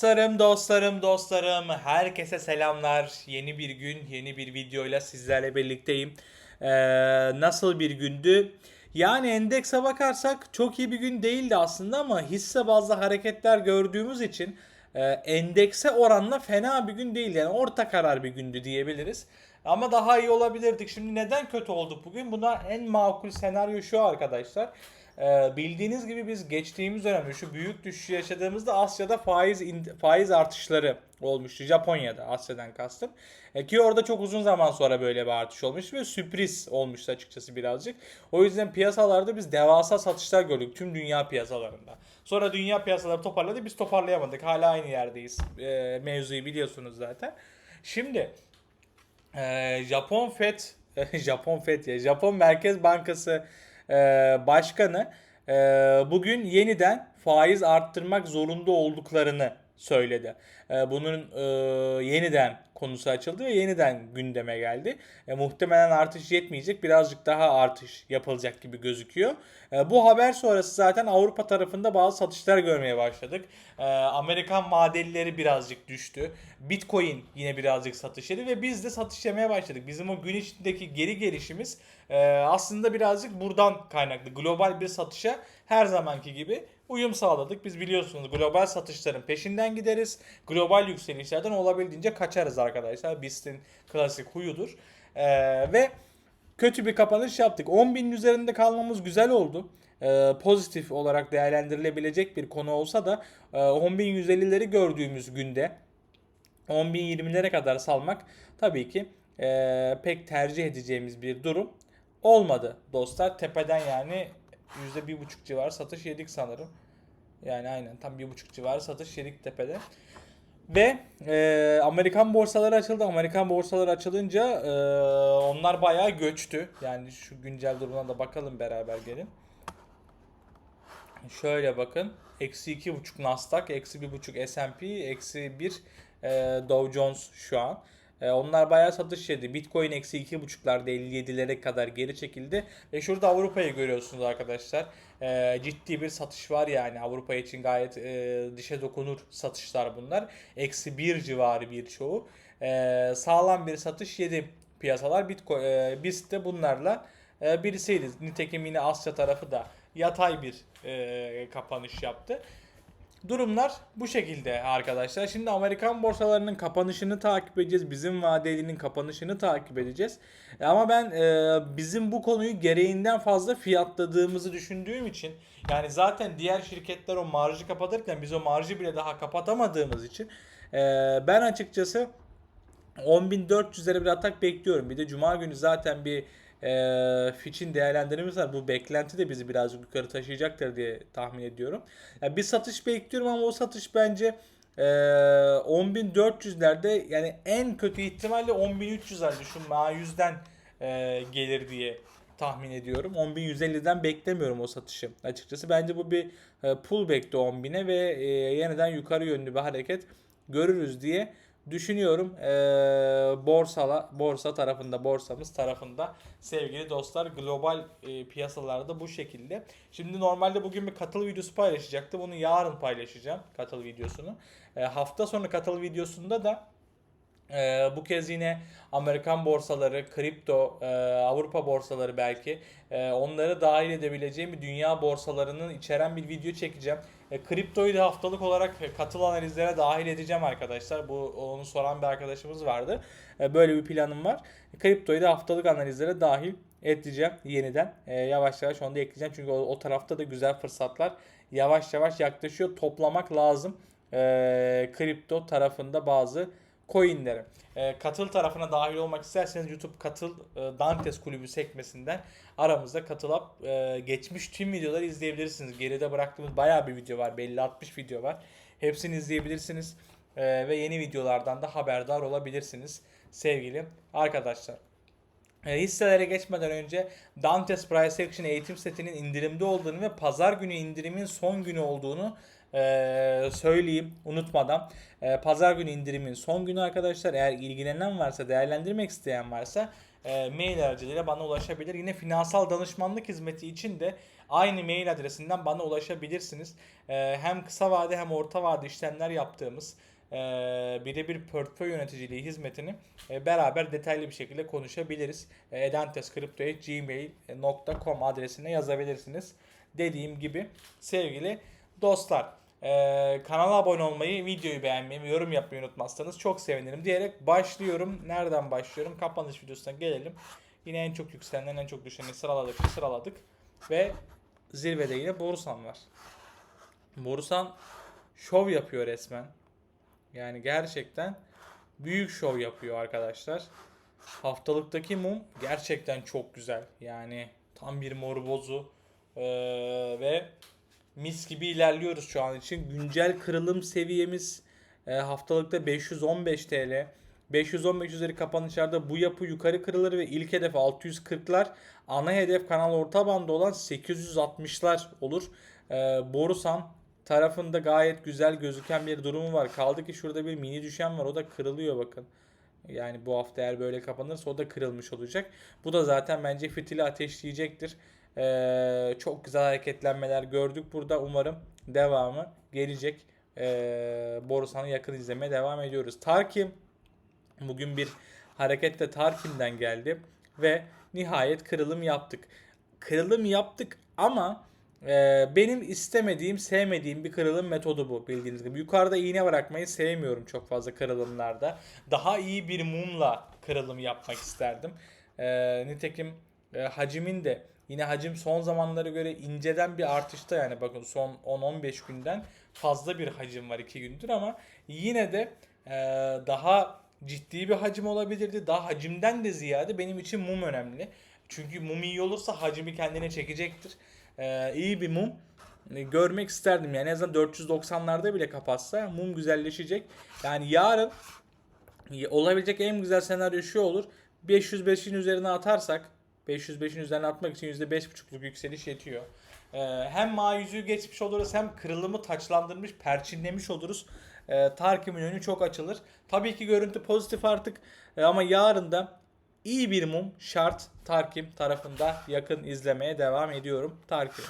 Dostlarım, dostlarım, dostlarım, herkese selamlar. Yeni bir gün, yeni bir videoyla sizlerle birlikteyim. Ee, nasıl bir gündü? Yani endekse bakarsak çok iyi bir gün değildi aslında ama hisse bazlı hareketler gördüğümüz için e, endekse oranla fena bir gün değil. Yani orta karar bir gündü diyebiliriz. Ama daha iyi olabilirdik. Şimdi neden kötü olduk bugün? Buna en makul senaryo şu arkadaşlar. Ee, bildiğiniz gibi biz geçtiğimiz dönemde şu büyük düşüşü yaşadığımızda Asya'da faiz faiz artışları olmuştu. Japonya'da Asya'dan kastım. E, ki orada çok uzun zaman sonra böyle bir artış olmuş ve sürpriz olmuştu açıkçası birazcık. O yüzden piyasalarda biz devasa satışlar gördük tüm dünya piyasalarında. Sonra dünya piyasaları toparladı biz toparlayamadık. Hala aynı yerdeyiz. E, mevzuyu biliyorsunuz zaten. Şimdi ee, Japon FED Japon FED ya Japon Merkez Bankası e, Başkanı e, bugün yeniden faiz arttırmak zorunda olduklarını söyledi. E, bunun e, yeniden konusu açıldı ve yeniden gündeme geldi. E, muhtemelen artış yetmeyecek birazcık daha artış yapılacak gibi gözüküyor. E, bu haber sonrası zaten Avrupa tarafında bazı satışlar görmeye başladık. Amerikan vadelileri birazcık düştü. Bitcoin yine birazcık satış yedi ve biz de satış yemeye başladık. Bizim o gün içindeki geri gelişimiz aslında birazcık buradan kaynaklı. Global bir satışa her zamanki gibi uyum sağladık. Biz biliyorsunuz global satışların peşinden gideriz. Global yükselişlerden olabildiğince kaçarız arkadaşlar. BIST'in klasik huyudur. E, ve kötü bir kapanış yaptık. 10.000'in üzerinde kalmamız güzel oldu. Ee, pozitif olarak değerlendirilebilecek bir konu olsa da e, 10.150'leri gördüğümüz günde 10.020'lere kadar salmak tabii ki e, pek tercih edeceğimiz bir durum olmadı dostlar. Tepeden yani %1.5 civarı satış yedik sanırım. Yani aynen tam 1.5 civarı satış yedik tepeden. Ve e, Amerikan borsaları açıldı. Amerikan borsaları açılınca e, onlar bayağı göçtü. Yani şu güncel durumuna da bakalım beraber gelin. Şöyle bakın. Eksi 2.5 Nasdaq, eksi 1.5 S&P, eksi 1 e, Dow Jones şu an. E, onlar bayağı satış yedi. Bitcoin eksi 2.5'larda 57'lere kadar geri çekildi. Ve şurada Avrupa'yı görüyorsunuz arkadaşlar. E, ciddi bir satış var yani. Avrupa için gayet e, dişe dokunur satışlar bunlar. Eksi 1 civarı birçoğu. E, sağlam bir satış yedi piyasalar. Bitcoin, biz de bunlarla e, birisiydi. Nitekim yine Asya tarafı da yatay bir kapanış yaptı. Durumlar bu şekilde arkadaşlar. Şimdi Amerikan borsalarının kapanışını takip edeceğiz. Bizim vadelinin kapanışını takip edeceğiz. E, Ama ben e, bizim bu konuyu gereğinden fazla fiyatladığımızı düşündüğüm için yani zaten diğer şirketler o marjı kapatırken biz o marjı bile daha kapatamadığımız için e, ben açıkçası 10.400'lere bir atak bekliyorum. Bir de cuma günü zaten bir e, Fitch'in değerlendirmesi var. Bu beklenti de bizi birazcık yukarı taşıyacaktır diye tahmin ediyorum. Yani bir satış bekliyorum ama o satış bence e, 10.400'lerde yani en kötü ihtimalle 10.300'lerde şu Ma100'den e, gelir diye tahmin ediyorum. 10.150'den beklemiyorum o satışı açıkçası. Bence bu bir e, pullback'ti 10.000'e ve e, yeniden yukarı yönlü bir hareket görürüz diye düşünüyorum. Ee, borsala borsa tarafında borsamız tarafında sevgili dostlar global e, piyasalarda bu şekilde. Şimdi normalde bugün bir katıl videosu paylaşacaktım. Bunu yarın paylaşacağım katıl videosunu. Ee, hafta sonu katıl videosunda da ee, bu kez yine Amerikan borsaları, kripto, e, Avrupa borsaları belki e, onları dahil edebileceğim bir dünya borsalarının içeren bir video çekeceğim. E, kriptoyu da haftalık olarak katıl analizlere dahil edeceğim arkadaşlar. Bu onu soran bir arkadaşımız vardı. E, böyle bir planım var. Kriptoyu da haftalık analizlere dahil edeceğim yeniden. E, yavaş yavaş onu da ekleyeceğim. Çünkü o, o tarafta da güzel fırsatlar yavaş yavaş yaklaşıyor. Toplamak lazım. E, kripto tarafında bazı coinleri. E, katıl tarafına dahil olmak isterseniz YouTube katıl e, Dantes kulübü sekmesinden aramızda katılıp e, geçmiş tüm videoları izleyebilirsiniz. Geride bıraktığımız bayağı bir video var. Belli 60 video var. Hepsini izleyebilirsiniz. E, ve yeni videolardan da haberdar olabilirsiniz sevgili arkadaşlar. E, hisselere geçmeden önce Dantes Price Action eğitim setinin indirimde olduğunu ve pazar günü indirimin son günü olduğunu Ee, söyleyeyim unutmadan. Ee, Pazar günü indirimin son günü arkadaşlar. Eğer ilgilenen varsa, değerlendirmek isteyen varsa e, mail aracılığıyla bana ulaşabilir. Yine finansal danışmanlık hizmeti için de aynı mail adresinden bana ulaşabilirsiniz. Ee, hem kısa vade hem orta vade işlemler yaptığımız e, birebir portföy yöneticiliği hizmetini e, beraber detaylı bir şekilde konuşabiliriz. E, edentescrypto.gmail.com adresine yazabilirsiniz. Dediğim gibi sevgili dostlar e, kanala abone olmayı, videoyu beğenmeyi yorum yapmayı unutmazsanız çok sevinirim diyerek başlıyorum. Nereden başlıyorum? Kapanış videosuna gelelim. Yine en çok yükselenen en çok düşeni sıraladık sıraladık ve zirvede yine Borusan var. Borusan şov yapıyor resmen. Yani gerçekten büyük şov yapıyor arkadaşlar. Haftalıktaki mum gerçekten çok güzel. Yani tam bir mor bozu Ee, ve mis gibi ilerliyoruz şu an için. Güncel kırılım seviyemiz e, haftalıkta 515 TL. 515 üzeri kapanışlarda bu yapı yukarı kırılır ve ilk hedef 640'lar. Ana hedef kanal orta bandı olan 860'lar olur. Ee, Borusan tarafında gayet güzel gözüken bir durumu var. Kaldı ki şurada bir mini düşen var. O da kırılıyor bakın. Yani bu hafta eğer böyle kapanırsa o da kırılmış olacak. Bu da zaten bence fitili ateşleyecektir. Ee, çok güzel hareketlenmeler gördük burada. Umarım devamı gelecek. Ee, Borusan'ı yakın izlemeye devam ediyoruz. Tarkim bugün bir hareketle Tarkim'den geldi ve nihayet kırılım yaptık. Kırılım yaptık ama e, benim istemediğim, sevmediğim bir kırılım metodu bu bildiğiniz gibi. Yukarıda iğne bırakmayı sevmiyorum çok fazla kırılımlarda. Daha iyi bir mumla kırılım yapmak isterdim. E, nitekim e, hacimin de yine hacim son zamanlara göre inceden bir artışta yani bakın son 10-15 günden fazla bir hacim var 2 gündür ama yine de e, daha ciddi bir hacim olabilirdi. Daha hacimden de ziyade benim için mum önemli. Çünkü mum iyi olursa hacmi kendine çekecektir. Ee, iyi bir mum e, görmek isterdim. Yani en azından 490'larda bile kapatsa mum güzelleşecek. Yani yarın e, olabilecek en güzel senaryo şu olur. 505'in üzerine atarsak 505'in üzerine atmak için %5.5'luk yükseliş yetiyor. Ee, hem ma yüzüğü geçmiş oluruz hem kırılımı taçlandırmış, perçinlemiş oluruz. Ee, Tarkim'in önü çok açılır. Tabii ki görüntü pozitif artık Ee, ama yarın da iyi bir mum şart Tarkim tarafında yakın izlemeye devam ediyorum Tarkim.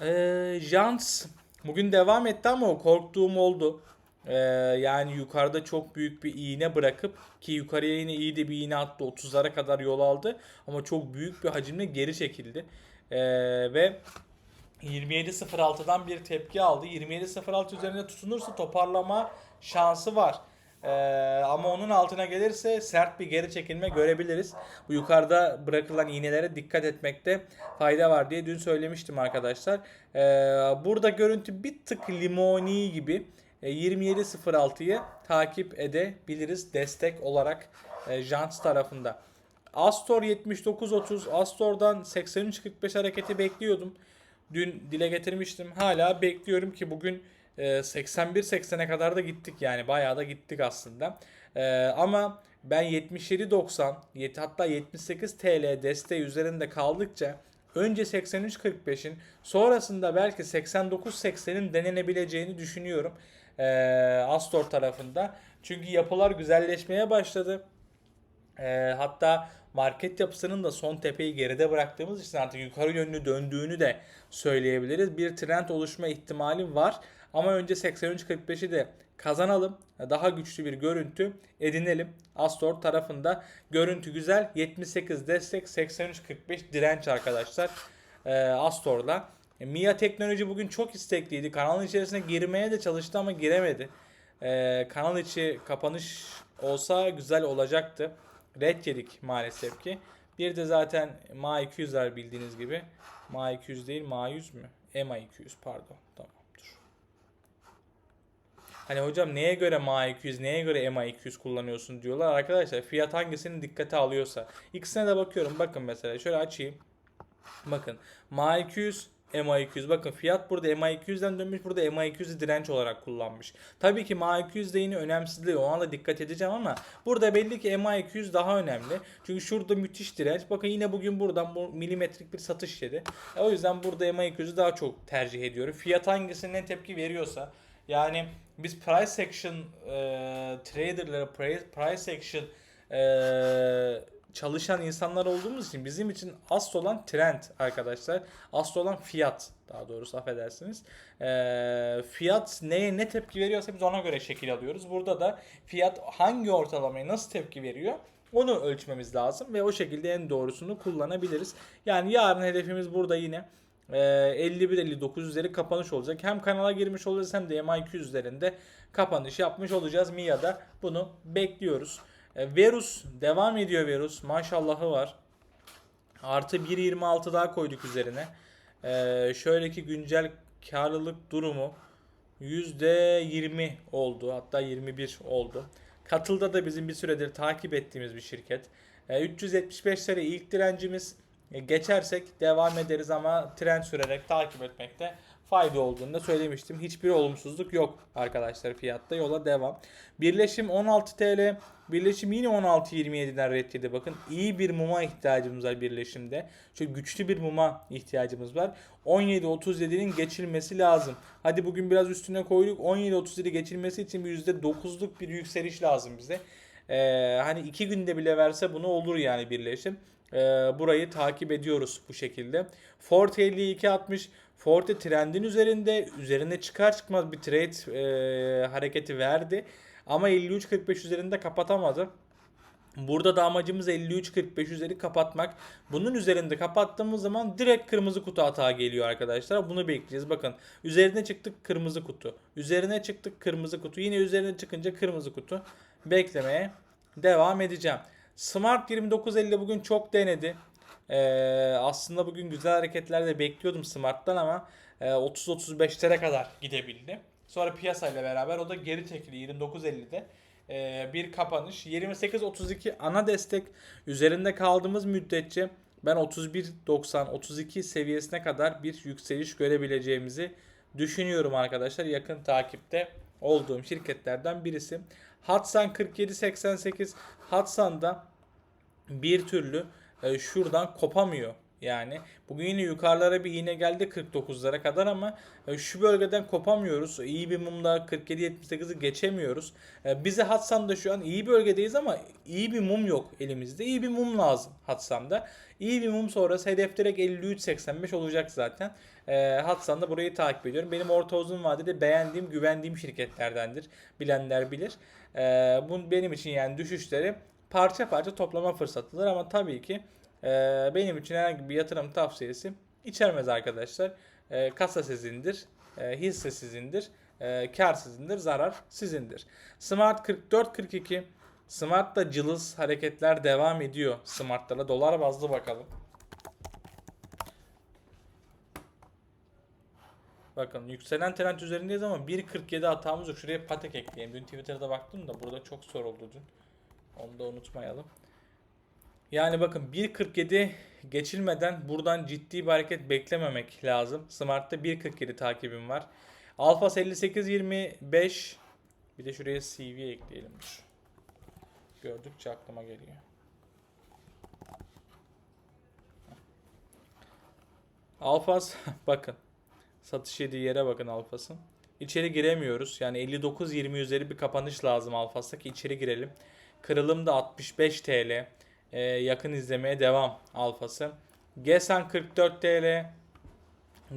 Ee, Jans bugün devam etti ama korktuğum oldu. Ee, yani yukarıda çok büyük bir iğne bırakıp ki yukarıya yine iyi de bir iğne attı 30'lara kadar yol aldı ama çok büyük bir hacimle geri çekildi. Ee, ve 27.06'dan bir tepki aldı. 27.06 üzerinde tutunursa toparlama şansı var. Ee, ama onun altına gelirse sert bir geri çekilme görebiliriz. Bu yukarıda bırakılan iğnelere dikkat etmekte fayda var diye dün söylemiştim arkadaşlar. Ee, burada görüntü bir tık limoni gibi. E, 27.06'yı takip edebiliriz destek olarak e, Jants tarafında. Astor 79.30 Astor'dan 83.45 hareketi bekliyordum. Dün dile getirmiştim. Hala bekliyorum ki bugün e, 81-80'e kadar da gittik yani bayağı da gittik aslında. E, ama ben 77.90 yet- hatta 78 TL desteği üzerinde kaldıkça önce 83.45'in sonrasında belki 89.80'in denenebileceğini düşünüyorum. E, Astor tarafında. Çünkü yapılar güzelleşmeye başladı. E, hatta market yapısının da son tepeyi geride bıraktığımız için artık yukarı yönlü döndüğünü de söyleyebiliriz. Bir trend oluşma ihtimali var. Ama önce 83.45'i de kazanalım. Daha güçlü bir görüntü edinelim. Astor tarafında görüntü güzel. 78 destek 83.45 direnç arkadaşlar. Ee, Astor'la. E, Mia Teknoloji bugün çok istekliydi. Kanalın içerisine girmeye de çalıştı ama giremedi. Ee, kanal içi kapanış olsa güzel olacaktı. Red yedik maalesef ki. Bir de zaten MA 200 var bildiğiniz gibi. MA 200 değil MA 100 mü? EMA 200 pardon. Tamam. Hani hocam neye göre MA 200 neye göre EMA 200 kullanıyorsun diyorlar. Arkadaşlar fiyat hangisini dikkate alıyorsa. İkisine de bakıyorum. Bakın mesela şöyle açayım. Bakın MA 200 MA200. Bakın fiyat burada MA200'den dönmüş. Burada MA200'ü direnç olarak kullanmış. Tabii ki MA200 de yine önemsizliği. Ona da dikkat edeceğim ama burada belli ki MA200 daha önemli. Çünkü şurada müthiş direnç. Bakın yine bugün buradan bu milimetrik bir satış yedi. E, O yüzden burada MA200'ü daha çok tercih ediyorum. Fiyat hangisine tepki veriyorsa yani biz price action e, traderlara price, price action e, çalışan insanlar olduğumuz için bizim için asıl olan trend arkadaşlar. Asıl olan fiyat daha doğrusu affedersiniz. E, fiyat neye ne tepki veriyorsa biz ona göre şekil alıyoruz. Burada da fiyat hangi ortalamaya nasıl tepki veriyor onu ölçmemiz lazım ve o şekilde en doğrusunu kullanabiliriz. Yani yarın hedefimiz burada yine e, 51-59 üzeri kapanış olacak. Hem kanala girmiş olacağız hem de MA200 üzerinde kapanış yapmış olacağız. MIA'da bunu bekliyoruz. E, Verus devam ediyor Verus. Maşallahı var. Artı 1.26 daha koyduk üzerine. E, şöyle ki güncel karlılık durumu %20 oldu. Hatta 21 oldu. Katılda da bizim bir süredir takip ettiğimiz bir şirket. E, 375 lira ilk direncimiz. E, Geçersek devam ederiz ama trend sürerek takip etmekte fayda olduğunu da söylemiştim. Hiçbir olumsuzluk yok arkadaşlar fiyatta. Yola devam. Birleşim 16 TL. Birleşim yine 16.27'den red. Bakın iyi bir muma ihtiyacımız var birleşimde. Çünkü güçlü bir muma ihtiyacımız var. 17.37'nin geçilmesi lazım. Hadi bugün biraz üstüne koyduk. 17.37 geçilmesi için bir %9'luk bir yükseliş lazım bize. Ee, hani iki günde bile verse bunu olur yani birleşim. Ee, burayı takip ediyoruz bu şekilde. Forte 52.60 Forte trendin üzerinde üzerine çıkar çıkmaz bir trade e, hareketi verdi. Ama 53.45 üzerinde kapatamadı. Burada da amacımız 53.45 üzeri kapatmak. Bunun üzerinde kapattığımız zaman direkt kırmızı kutu hata geliyor arkadaşlar. Bunu bekleyeceğiz. Bakın üzerine çıktık kırmızı kutu. Üzerine çıktık kırmızı kutu. Yine üzerine çıkınca kırmızı kutu. Beklemeye devam edeceğim. Smart 2950 bugün çok denedi. Ee, aslında bugün güzel hareketler de bekliyordum Smart'tan ama e, 30-35'lere kadar gidebildi. Sonra piyasayla beraber o da geri çekildi 29.50'de. Ee, bir kapanış. 28.32 ana destek üzerinde kaldığımız müddetçe ben 31.90-32 seviyesine kadar bir yükseliş görebileceğimizi düşünüyorum arkadaşlar. Yakın takipte olduğum şirketlerden birisi. Hatsan 47.88 Hatsan'da bir türlü e, şuradan kopamıyor. Yani bugün yine yukarılara bir iğne geldi 49'lara kadar ama e, şu bölgeden kopamıyoruz. İyi bir mumda 47-78'i geçemiyoruz. E, bize Hatsan'da şu an iyi bölgedeyiz ama iyi bir mum yok elimizde. İyi bir mum lazım Hatsan'da. İyi bir mum sonrası hedef direkt 53-85 olacak zaten. E, Hatsan'da burayı takip ediyorum. Benim orta uzun vadede beğendiğim, güvendiğim şirketlerdendir. Bilenler bilir. Bu benim için yani düşüşleri parça parça toplama fırsatıdır ama tabii ki e, benim için herhangi bir yatırım tavsiyesi içermez arkadaşlar. E, kasa sizindir, e, hisse sizindir, e, kar sizindir, zarar sizindir. Smart 44-42 Smart'ta cılız hareketler devam ediyor. Smart'lara dolar bazlı bakalım. Bakın yükselen trend üzerindeyiz ama 1.47 hatamız yok. Şuraya patek ekleyelim. Dün Twitter'da baktım da burada çok soruldu dün. Onu da unutmayalım. Yani bakın 1.47 geçilmeden buradan ciddi bir hareket beklememek lazım. Smart'ta 1.47 takibim var. Alfas 58.25 bir de şuraya CV ekleyelim. Gördükçe aklıma geliyor. Alfas bakın. Satış yediği yere bakın Alfas'ın. İçeri giremiyoruz. Yani 59-20 üzeri bir kapanış lazım Alfas'ta ki içeri girelim. Kırılım da 65 TL. Ee, yakın izlemeye devam Alfası. Gesan 44 TL.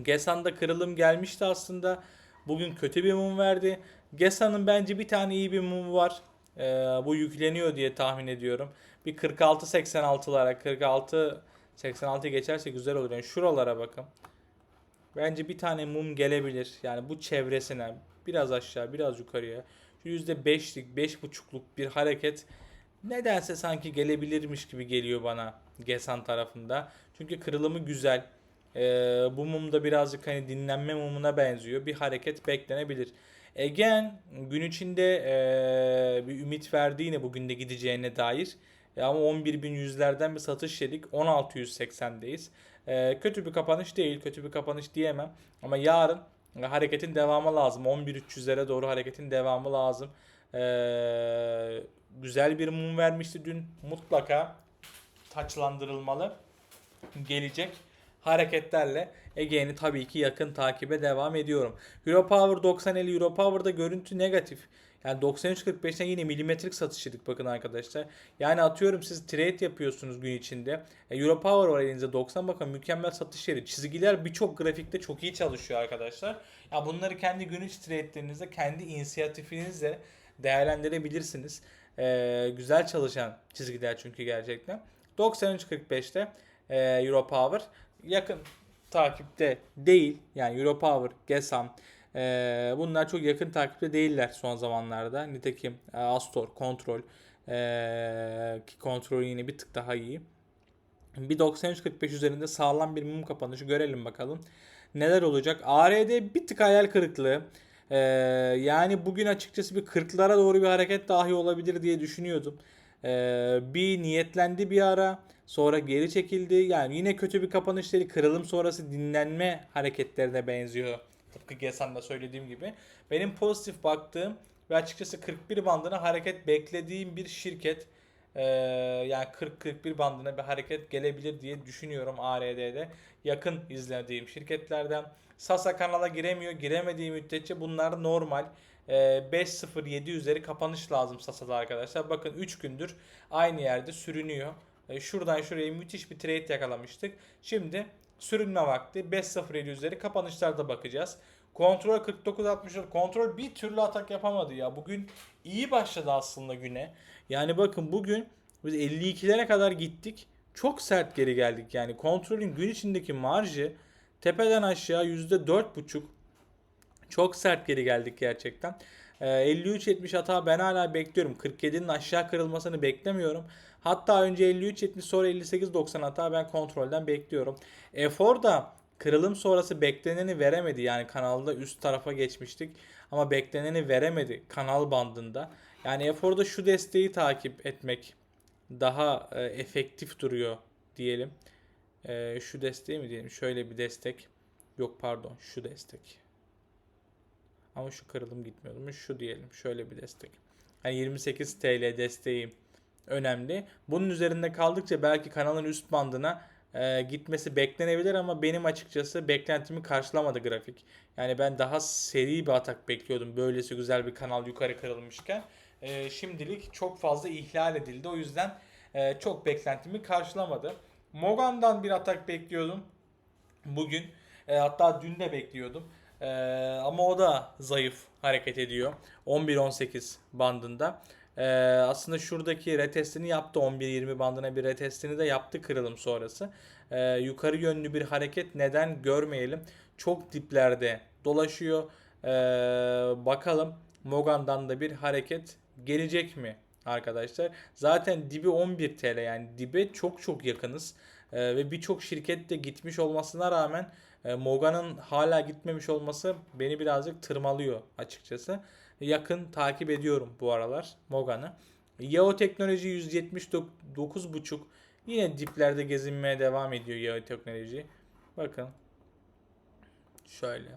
Gesan'da kırılım gelmişti aslında. Bugün kötü bir mum verdi. Gesan'ın bence bir tane iyi bir mumu var. Ee, bu yükleniyor diye tahmin ediyorum. Bir 46-86'lara 46 86 geçerse güzel olur. Yani şuralara bakın. Bence bir tane mum gelebilir. Yani bu çevresine biraz aşağı biraz yukarıya. Şu %5'lik 5.5'luk bir hareket nedense sanki gelebilirmiş gibi geliyor bana Gesan tarafında. Çünkü kırılımı güzel. Ee, bu mum da birazcık hani dinlenme mumuna benziyor. Bir hareket beklenebilir. Egen gün içinde ee, bir ümit verdi yine bugün de gideceğine dair. E ama 11.100'lerden bir satış yedik. 16.180'deyiz. Ee, kötü bir kapanış değil, kötü bir kapanış diyemem. Ama yarın e, hareketin devamı lazım. 11.300'lere doğru hareketin devamı lazım. Ee, güzel bir mum vermişti dün. Mutlaka taçlandırılmalı. Gelecek hareketlerle Ege'ni tabii ki yakın takibe devam ediyorum. Europower 90.50 Europower'da görüntü negatif. Yani 93.45'ten yine milimetrik satışçılık bakın arkadaşlar. Yani atıyorum siz trade yapıyorsunuz gün içinde. E, Europower var elinizde 90 bakın mükemmel satış yeri. Çizgiler birçok grafikte çok iyi çalışıyor arkadaşlar. Ya bunları kendi gün içi trade'lerinizde kendi inisiyatifinizle değerlendirebilirsiniz. E, güzel çalışan çizgiler çünkü gerçekten. 93.45'te e, Europower yakın takipte değil. Yani Europower, Gesam e, bunlar çok yakın takipte değiller son zamanlarda. Nitekim e, Astor, Kontrol e, ki kontrol yine bir tık daha iyi. Bir 93.45 üzerinde sağlam bir mum kapanışı görelim bakalım. Neler olacak? ARD bir tık hayal kırıklığı. Ee, yani bugün açıkçası bir 40'lara doğru bir hareket dahi olabilir diye düşünüyordum. Ee, bir niyetlendi bir ara. Sonra geri çekildi. Yani yine kötü bir kapanış değil. Kırılım sonrası dinlenme hareketlerine benziyor. Tıpkı Gesan'da söylediğim gibi. Benim pozitif baktığım ve açıkçası 41 bandına hareket beklediğim bir şirket. Ee, yani 40-41 bandına bir hareket gelebilir diye düşünüyorum ARD'de. Yakın izlediğim şirketlerden. Sasa kanala giremiyor. Giremediği müddetçe bunlar normal. Ee, 5.07 üzeri kapanış lazım Sasa'da arkadaşlar. Bakın 3 gündür aynı yerde sürünüyor. Ee, şuradan şuraya müthiş bir trade yakalamıştık. Şimdi sürünme vakti 5.07 üzeri kapanışlarda bakacağız. Kontrol 49.64. Kontrol bir türlü atak yapamadı ya. Bugün iyi başladı aslında güne. Yani bakın bugün biz 52'lere kadar gittik. Çok sert geri geldik. Yani kontrolün gün içindeki marjı tepeden aşağı %4.5 çok sert geri geldik gerçekten. Ee, 53-70 hata ben hala bekliyorum. 47'nin aşağı kırılmasını beklemiyorum. Hatta önce 53-70 sonra 58-90 hata ben kontrolden bekliyorum. Efor da kırılım sonrası bekleneni veremedi. Yani kanalda üst tarafa geçmiştik. Ama bekleneni veremedi kanal bandında. Yani Efor'da şu desteği takip etmek daha e, efektif duruyor diyelim. E, şu desteği mi diyelim? Şöyle bir destek. Yok pardon şu destek. Ama şu kırılım gitmiyordu. Şu diyelim. Şöyle bir destek. Yani 28 TL desteği önemli. Bunun üzerinde kaldıkça belki kanalın üst bandına e, gitmesi beklenebilir ama benim açıkçası beklentimi karşılamadı grafik. Yani ben daha seri bir atak bekliyordum. Böylesi güzel bir kanal yukarı kırılmışken. E, şimdilik çok fazla ihlal edildi. O yüzden e, çok beklentimi karşılamadı. Mogan'dan bir atak bekliyordum. Bugün e, hatta dün de bekliyordum. E, ama o da zayıf hareket ediyor. 11-18 bandında. E, aslında şuradaki retestini yaptı. 11-20 bandına bir retestini de yaptı kırılım sonrası. E, yukarı yönlü bir hareket neden görmeyelim. Çok diplerde dolaşıyor. E, bakalım Mogan'dan da bir hareket gelecek mi arkadaşlar? Zaten dibi 11 TL yani dibe çok çok yakınız. Ee, ve birçok şirket de gitmiş olmasına rağmen e, Mogan'ın hala gitmemiş olması beni birazcık tırmalıyor açıkçası. Yakın takip ediyorum bu aralar Mogan'ı. Yao Teknoloji 179.5 yine diplerde gezinmeye devam ediyor Yao Teknoloji. Bakın. Şöyle.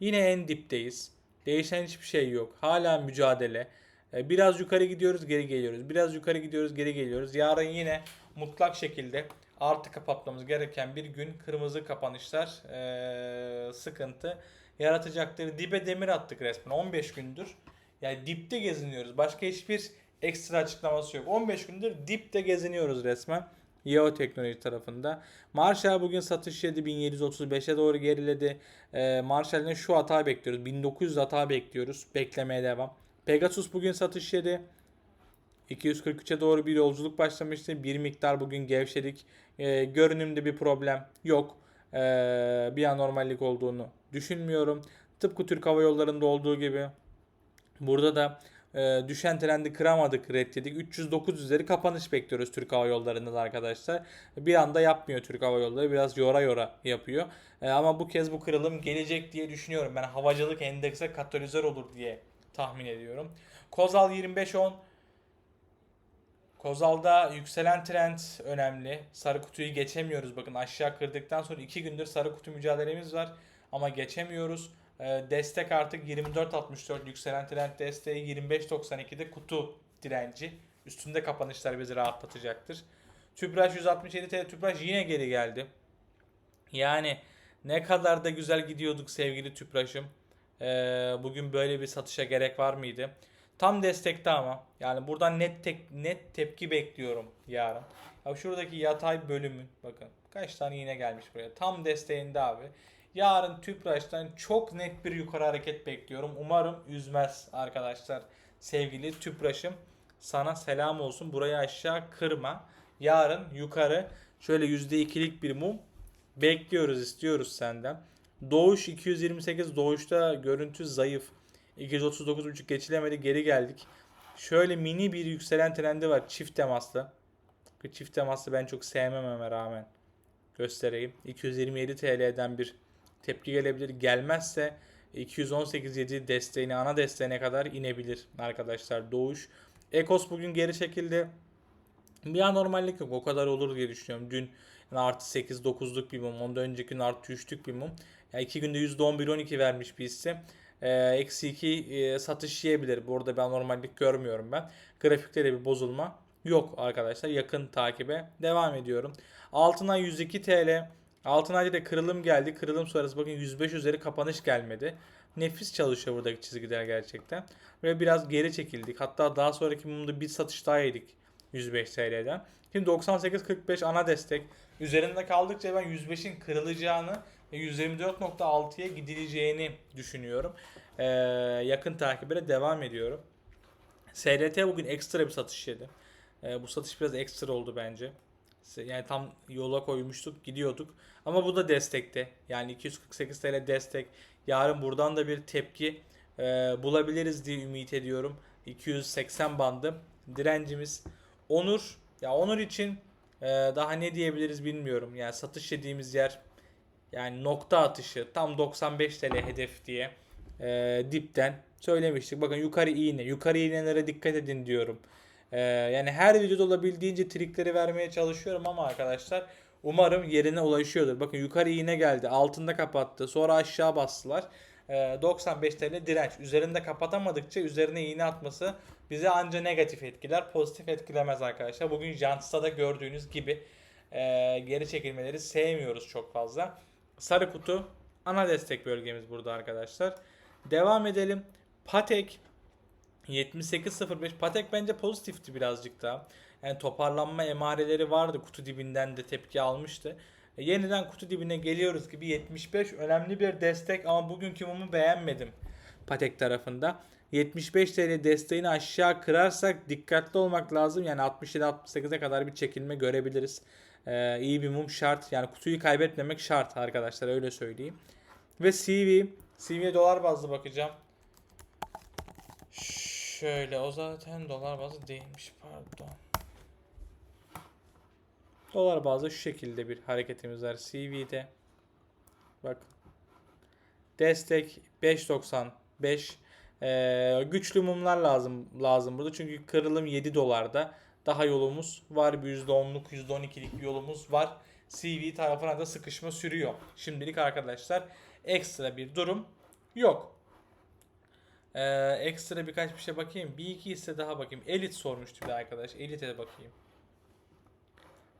Yine en dipteyiz. Değişen hiçbir şey yok. Hala mücadele. E, Biraz yukarı gidiyoruz, geri geliyoruz. Biraz yukarı gidiyoruz, geri geliyoruz. Yarın yine mutlak şekilde artı kapatmamız gereken bir gün kırmızı kapanışlar e, sıkıntı yaratacaktır. Dibe demir attık resmen 15 gündür. Yani dipte geziniyoruz. Başka hiçbir ekstra açıklaması yok. 15 gündür dipte geziniyoruz resmen. Yeo Teknoloji tarafında. Marshall bugün satış yedi 1735'e doğru geriledi. E, şu hata bekliyoruz. 1900 hata bekliyoruz. Beklemeye devam. Pegasus bugün satış yedi. 243'e doğru bir yolculuk başlamıştı. Bir miktar bugün gevşedik. Ee, görünümde bir problem yok. Ee, bir anormallik olduğunu düşünmüyorum. Tıpkı Türk Hava Yolları'nda olduğu gibi. Burada da e, düşen trendi kıramadık, reddedik. 309 üzeri kapanış bekliyoruz Türk Hava Yolları'nda da arkadaşlar. Bir anda yapmıyor Türk Hava Yolları. Biraz yora yora yapıyor. E, ama bu kez bu kırılım gelecek diye düşünüyorum. Ben havacılık endekse katalizör olur diye tahmin ediyorum. Kozal 25.10 Kozal'da yükselen trend önemli. Sarı kutuyu geçemiyoruz. Bakın aşağı kırdıktan sonra 2 gündür sarı kutu mücadelemiz var. Ama geçemiyoruz. Ee, destek artık 24.64 yükselen trend desteği 25.92'de kutu direnci. Üstünde kapanışlar bizi rahatlatacaktır. Tüpraş 167 TL. Tüpraş yine geri geldi. Yani ne kadar da güzel gidiyorduk sevgili Tüpraş'ım. Ee, bugün böyle bir satışa gerek var mıydı? Tam destekte ama. Yani buradan net tek, net tepki bekliyorum yarın. Ya şuradaki yatay bölümün bakın kaç tane iğne gelmiş buraya. Tam desteğinde abi. Yarın Tüpraş'tan çok net bir yukarı hareket bekliyorum. Umarım üzmez arkadaşlar. Sevgili Tüpraş'ım sana selam olsun. Burayı aşağı kırma. Yarın yukarı şöyle %2'lik bir mum bekliyoruz istiyoruz senden. Doğuş 228 doğuşta görüntü zayıf. 239.5 geçilemedi geri geldik. Şöyle mini bir yükselen trendi var çift temaslı. Çift temaslı ben çok sevmememe rağmen göstereyim. 227 TL'den bir tepki gelebilir. Gelmezse 218.7 desteğine ana desteğine kadar inebilir arkadaşlar Doğuş. Ekos bugün geri çekildi. Bir anormallik yok. O kadar olur diye düşünüyorum. Dün yani artı 8 9'luk bir mum. Ondan önceki gün artı 3'lük bir mum. Yani 2 günde %11 12 vermiş bir hisse. Ee, Eksi 2 e, satış yiyebilir. Burada bir anormallik görmüyorum ben. Grafikte de bir bozulma yok arkadaşlar. Yakın takibe devam ediyorum. Altına 102 TL. Altınay'da da kırılım geldi. Kırılım sonrası bakın 105 üzeri kapanış gelmedi. Nefis çalışıyor buradaki çizgiler gerçekten. Ve biraz geri çekildik. Hatta daha sonraki mumda bir satış daha yedik 105 TL'den. Şimdi 98.45 ana destek. Üzerinde kaldıkça ben 105'in kırılacağını 124.6'ya gidileceğini düşünüyorum. Ee, yakın takibe devam ediyorum. SRT bugün ekstra bir satış yedi. Ee, bu satış biraz ekstra oldu bence. Yani tam yola koymuştuk, gidiyorduk. Ama bu da destekte. Yani 248 TL destek. Yarın buradan da bir tepki e, bulabiliriz diye ümit ediyorum. 280 bandı direncimiz. Onur, ya Onur için e, daha ne diyebiliriz bilmiyorum. Yani satış yediğimiz yer yani nokta atışı tam 95 TL hedef diye e, dipten söylemiştik. Bakın yukarı iğne, yukarı iğnelere dikkat edin diyorum. Ee, yani her videoda olabildiğince trikleri vermeye çalışıyorum ama arkadaşlar umarım yerine ulaşıyordur. Bakın yukarı iğne geldi. Altında kapattı. Sonra aşağı bastılar. Ee, 95 TL direnç. Üzerinde kapatamadıkça üzerine iğne atması bize anca negatif etkiler. Pozitif etkilemez arkadaşlar. Bugün Jants'ta gördüğünüz gibi e, geri çekilmeleri sevmiyoruz çok fazla. Sarı kutu ana destek bölgemiz burada arkadaşlar. Devam edelim. Patek 78.05 Patek bence pozitifti birazcık daha. Yani toparlanma emareleri vardı. Kutu dibinden de tepki almıştı. E, yeniden kutu dibine geliyoruz gibi 75 önemli bir destek ama bugünkü mumu beğenmedim Patek tarafında. 75 TL desteğini aşağı kırarsak dikkatli olmak lazım. Yani 67-68'e kadar bir çekilme görebiliriz. Ee, iyi bir mum şart. Yani kutuyu kaybetmemek şart arkadaşlar öyle söyleyeyim. Ve CV. CV'ye dolar bazlı bakacağım. Şöyle o zaten dolar bazı değilmiş pardon. Dolar bazı şu şekilde bir hareketimiz var CV'de. Bak. Destek 5.95. Ee, güçlü mumlar lazım lazım burada. Çünkü kırılım 7 dolarda. Daha yolumuz var. Bir %10'luk %12'lik bir yolumuz var. CV tarafına da sıkışma sürüyor. Şimdilik arkadaşlar ekstra bir durum yok. Ee, ekstra birkaç bir şey bakayım. Bir iki hisse daha bakayım. Elit sormuştu bir arkadaş. Elit'e de bakayım.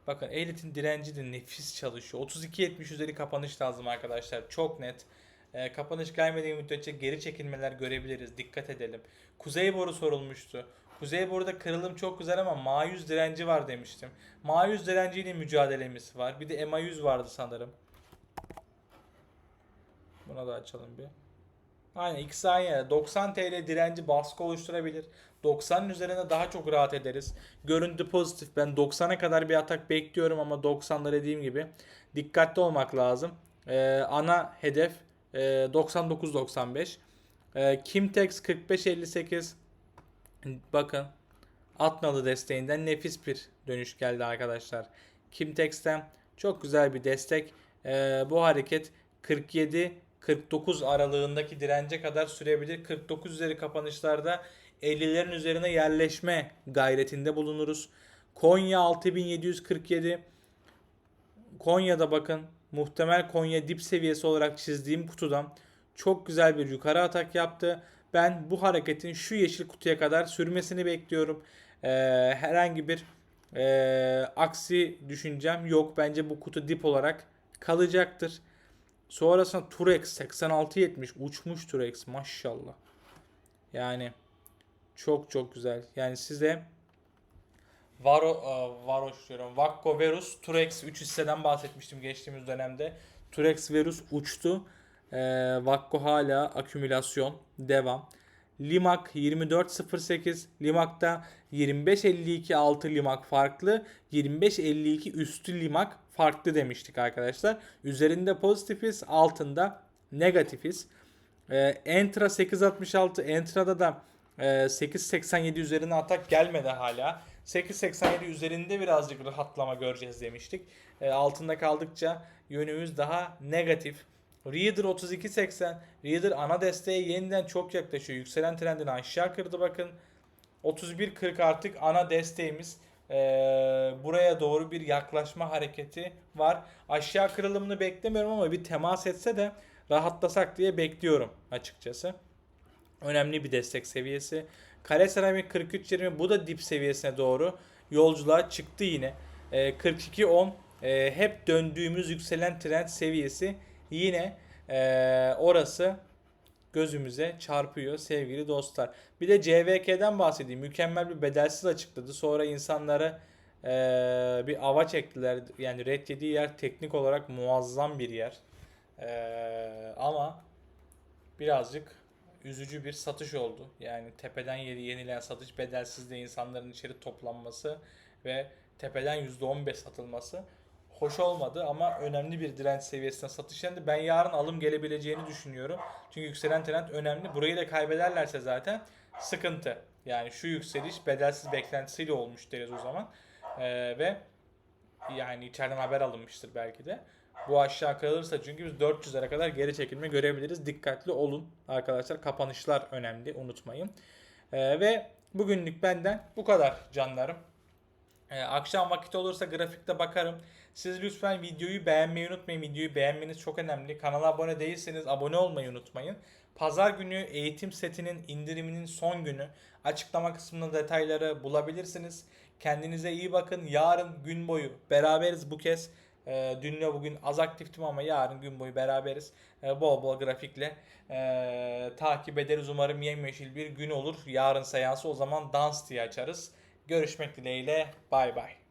Bakın Elit'in direnci de nefis çalışıyor. 32.70 üzeri kapanış lazım arkadaşlar. Çok net. Ee, kapanış gelmediği müddetçe geri çekilmeler görebiliriz. Dikkat edelim. Kuzey boru sorulmuştu. Kuzey boruda kırılım çok güzel ama MA100 direnci var demiştim. MA100 direnciyle mücadelemiz var. Bir de MA100 vardı sanırım. Buna da açalım bir. Aynen ikisi aynı yerde. 90 TL direnci baskı oluşturabilir. 90'ın üzerine daha çok rahat ederiz. Görüntü pozitif. Ben 90'a kadar bir atak bekliyorum ama 90'da dediğim gibi dikkatli olmak lazım. Ee, ana hedef e, 99-95. Ee, Kimtex 45-58. Bakın Atnalı desteğinden nefis bir dönüş geldi arkadaşlar. Kimtex'ten çok güzel bir destek. Ee, bu hareket 47 49 aralığındaki dirence kadar sürebilir. 49 üzeri kapanışlarda 50'lerin üzerine yerleşme gayretinde bulunuruz. Konya 6747. Konya'da bakın muhtemel Konya dip seviyesi olarak çizdiğim kutudan çok güzel bir yukarı atak yaptı. Ben bu hareketin şu yeşil kutuya kadar sürmesini bekliyorum. Ee, herhangi bir e, aksi düşüncem yok. Bence bu kutu dip olarak kalacaktır. Sonrasında Turex 8670 uçmuş Turex maşallah. Yani çok çok güzel. Yani size Varo, e, Varoş diyorum. Vakko Verus Turex 3 hisseden bahsetmiştim geçtiğimiz dönemde. Turex Verus uçtu. E, Vakko hala akümülasyon devam. Limak 24.08. Limak'ta 25.52 altı Limak farklı. 25.52 üstü Limak farklı demiştik arkadaşlar. Üzerinde pozitifiz, altında negatifiz. Ee, Entra 866. Entra'da da e, 8.87 üzerine atak gelmedi hala. 8.87 üzerinde birazcık rahatlama göreceğiz demiştik. E, altında kaldıkça yönümüz daha negatif. Reader 32.80. Reader ana desteğe yeniden çok yaklaşıyor. Yükselen trendini aşağı kırdı bakın. 31.40 artık ana desteğimiz. Ee, buraya doğru bir yaklaşma hareketi var. Aşağı kırılımını beklemiyorum ama bir temas etse de rahatlasak diye bekliyorum açıkçası. Önemli bir destek seviyesi. Kare seramik 43.20 bu da dip seviyesine doğru yolculuğa çıktı yine. Ee, 42.10 e, hep döndüğümüz yükselen trend seviyesi yine e, orası gözümüze çarpıyor sevgili dostlar. Bir de CVK'den bahsedeyim. Mükemmel bir bedelsiz açıkladı. Sonra insanlara e, bir ava çektiler. Yani red yediği yer teknik olarak muazzam bir yer. E, ama birazcık üzücü bir satış oldu. Yani tepeden yeri yenilen satış bedelsiz de insanların içeri toplanması ve tepeden %15 satılması hoş olmadı ama önemli bir direnç seviyesine satış yendi. Ben yarın alım gelebileceğini düşünüyorum. Çünkü yükselen trend önemli. Burayı da kaybederlerse zaten sıkıntı. Yani şu yükseliş bedelsiz beklentisiyle olmuş deriz o zaman. Ee, ve yani içeriden haber alınmıştır belki de. Bu aşağı kalırsa çünkü biz 400'lere kadar geri çekilme görebiliriz. Dikkatli olun arkadaşlar. Kapanışlar önemli unutmayın. Ee, ve bugünlük benden bu kadar canlarım. Ee, akşam vakit olursa grafikte bakarım. Siz lütfen videoyu beğenmeyi unutmayın. Videoyu beğenmeniz çok önemli. Kanala abone değilseniz abone olmayı unutmayın. Pazar günü eğitim setinin indiriminin son günü. Açıklama kısmında detayları bulabilirsiniz. Kendinize iyi bakın. Yarın gün boyu beraberiz bu kez. Ee, dünle bugün az aktiftim ama yarın gün boyu beraberiz. Ee, bol bol grafikle ee, takip ederiz. Umarım yemyeşil bir gün olur. Yarın seansı o zaman dans diye açarız. Görüşmek dileğiyle. Bay bay.